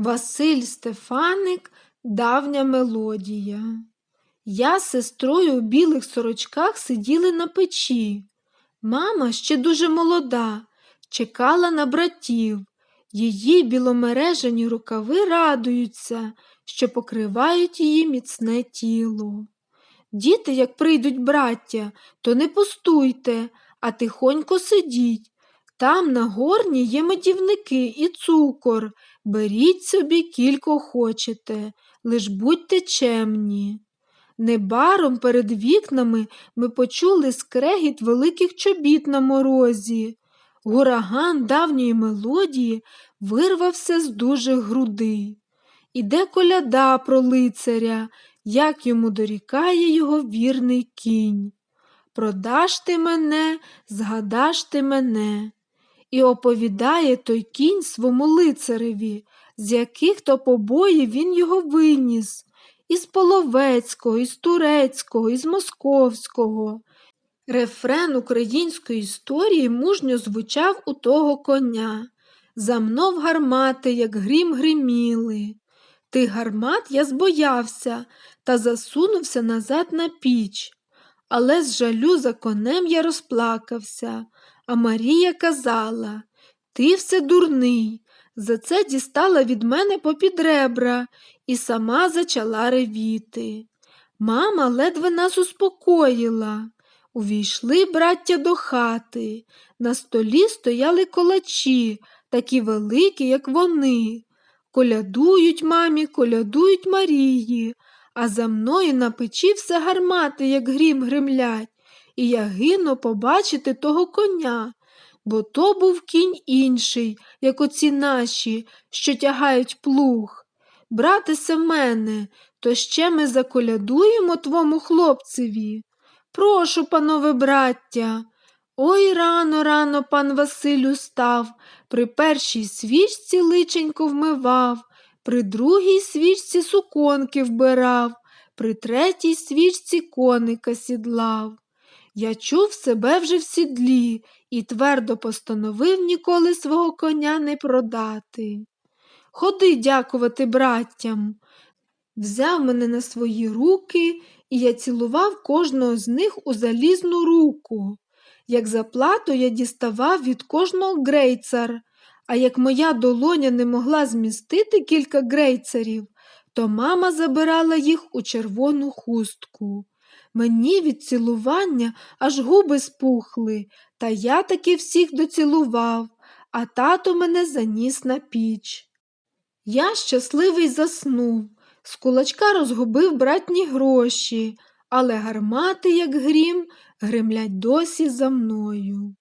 Василь Стефаник давня мелодія. Я з сестрою у білих сорочках сиділи на печі. Мама ще дуже молода, чекала на братів. Її біломережені рукави радуються, що покривають її міцне тіло. Діти, як прийдуть браття, то не пустуйте, а тихонько сидіть. Там на горні є медівники і цукор. Беріть собі кілько хочете, лиш будьте чемні. Небаром перед вікнами ми почули скрегіт великих чобіт на морозі. Гураган давньої мелодії вирвався з дужих грудей. Іде коляда про лицаря, як йому дорікає його вірний кінь. Продаш ти мене, згадаш ти мене. І оповідає той кінь свому лицареві, з яких то побоїв він його виніс, із Половецького, із Турецького, із Московського. Рефрен української історії мужньо звучав у того коня. Замнов гармати, як грім гриміли. Тих гармат я збоявся та засунувся назад на піч. Але з жалю за конем я розплакався, а Марія казала Ти все дурний. За це дістала від мене попід ребра і сама зачала ревіти. Мама ледве нас успокоїла. Увійшли браття до хати. На столі стояли колачі, такі великі, як вони. Колядують мамі, колядують Марії, а за мною на печі все гармати, як грім гримлять, і я гину побачити того коня, бо то був кінь інший, як оці наші, що тягають плуг. Брате Семене, то ще ми заколядуємо твому хлопцеві. Прошу, панове браття. Ой рано, рано пан Василю став, при першій свічці личенько вмивав, при другій свічці суконки вбирав, при третій свічці коника сідлав. Я чув себе вже в сідлі і твердо постановив ніколи свого коня не продати. Ходи дякувати браттям. Взяв мене на свої руки, і я цілував кожного з них у залізну руку. Як заплату я діставав від кожного грейцар, а як моя долоня не могла змістити кілька грейцарів, то мама забирала їх у червону хустку. Мені від цілування аж губи спухли, та я таки всіх доцілував, а тато мене заніс на піч. Я щасливий заснув, з кулачка розгубив братні гроші, але гармати, як грім, гримлять досі за мною.